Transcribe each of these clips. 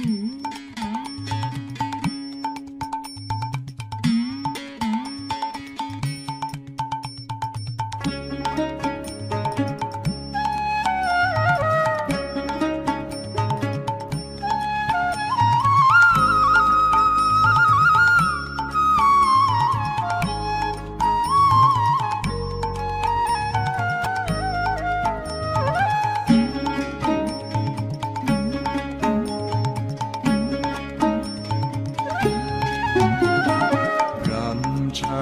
গ্রাম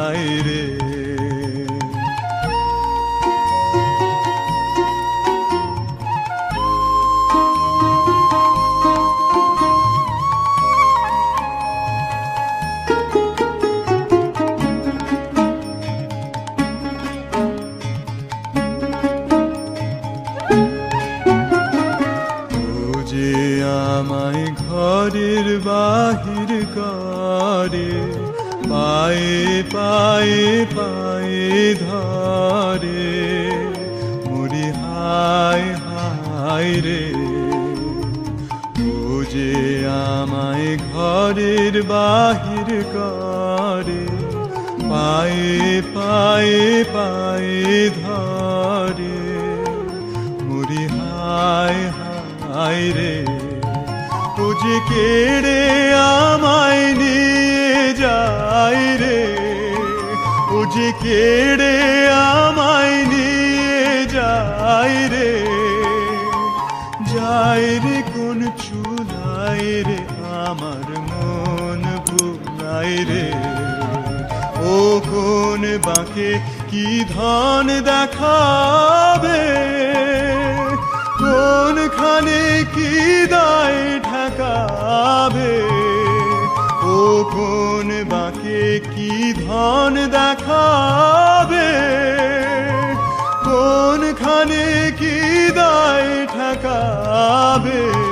ভুলাই রে। আমায় ঘরের বাহির করে পায়ে পায়ে পায়ে ধরে মুড়ি হায় হায় রে। যে আমায় ঘরের বাহির করে, পায়ে পায়ে পায়ে ধরে মুড়ি হায় হায় রে। ও কেড়ে আমায় নিয়ে যে কেড়ে আমায় নিয়ে যাই রে। যাই রে কোন চুলাই রে, আমার মন ভুলাই রে। ও কোন বাঁকে কি ধন দেখাবে বাকে বাঁকে কি ধন দেখাবে? কোনখানে কি দায় ঠেকাবে?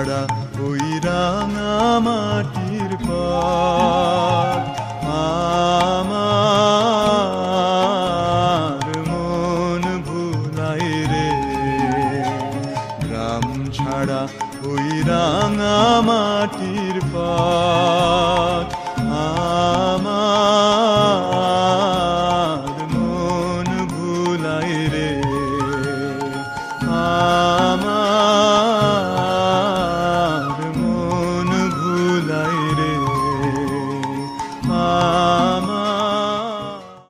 ছাড়া ওই রাঙা মাটির পর আমার মন ভুলাই রে, গ্রাম ছাড়া ওই রাঙা মাটির পর আমার